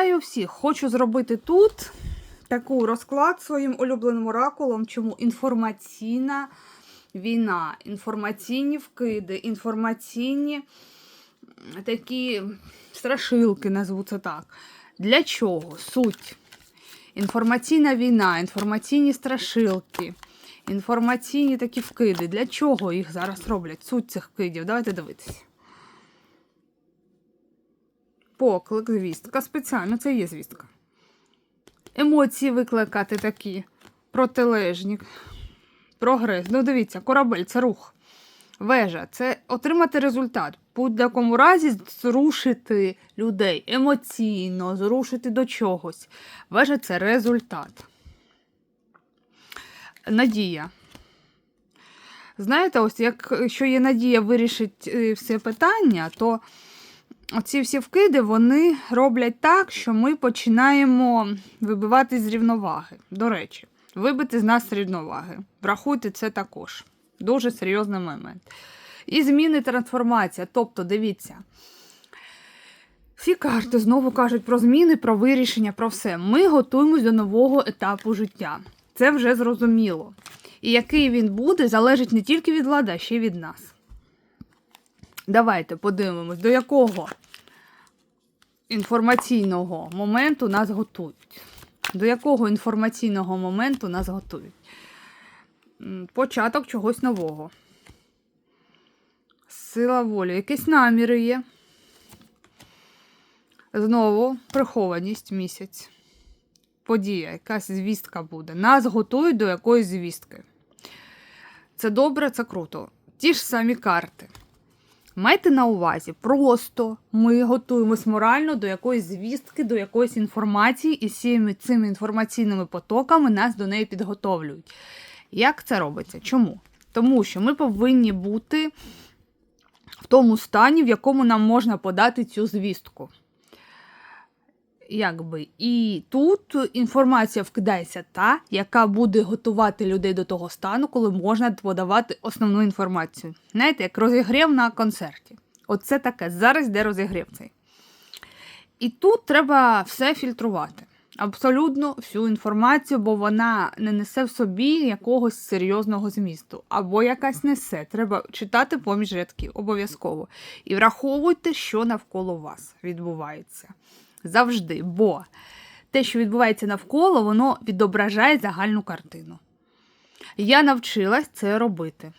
Вітаю всіх! Хочу зробити тут таку розклад своїм улюбленим оракулом, чому інформаційна війна, інформаційні вкиди, інформаційні такі страшилки, назву це так. Для чого? Суть. Інформаційна війна, інформаційні страшилки, інформаційні такі вкиди. Для чого їх зараз роблять? Суть цих вкидів. Давайте дивитися. Поклик, звістка. Спеціально це є звістка. Емоції викликати такі. Протилежні. Прогрес. Ну, дивіться, корабель це рух. Вежа це отримати результат. Будь-якому разі зрушити людей емоційно, зрушити до чогось. Вежа це результат. Надія. Знаєте, ось якщо є надія вирішить е, все питання, то оці всі вкиди вони роблять так, що ми починаємо вибивати з рівноваги. До речі, вибити з нас рівноваги. Врахуйте це також. Дуже серйозний момент. І зміни трансформація. Тобто, дивіться. Всі карти знову кажуть про зміни, про вирішення, про все. Ми готуємось до нового етапу життя. Це вже зрозуміло. І який він буде, залежить не тільки від влади, а ще й від нас. Давайте подивимось, до якого інформаційного моменту нас готують. До якого інформаційного моменту нас готують? Початок чогось нового. Сила волі. Якісь наміри є. Знову прихованість місяць. Подія, якась звістка буде. Нас готують до якоїсь звістки. Це добре, це круто. Ті ж самі карти. Майте на увазі, просто ми готуємось морально до якоїсь звістки, до якоїсь інформації, і всіми цими інформаційними потоками нас до неї підготовлюють. Як це робиться? Чому? Тому що ми повинні бути в тому стані, в якому нам можна подати цю звістку. Якби. І тут інформація вкидається та, яка буде готувати людей до того стану, коли можна подавати основну інформацію. Знаєте, як розігрів на концерті. Оце таке. Зараз йде розігрів цей. І тут треба все фільтрувати. Абсолютно всю інформацію, бо вона не несе в собі якогось серйозного змісту. Або якась несе. Треба читати поміж рядків, обов'язково. І враховуйте, що навколо вас відбувається. Завжди. Бо те, що відбувається навколо, воно відображає загальну картину. Я навчилась це робити.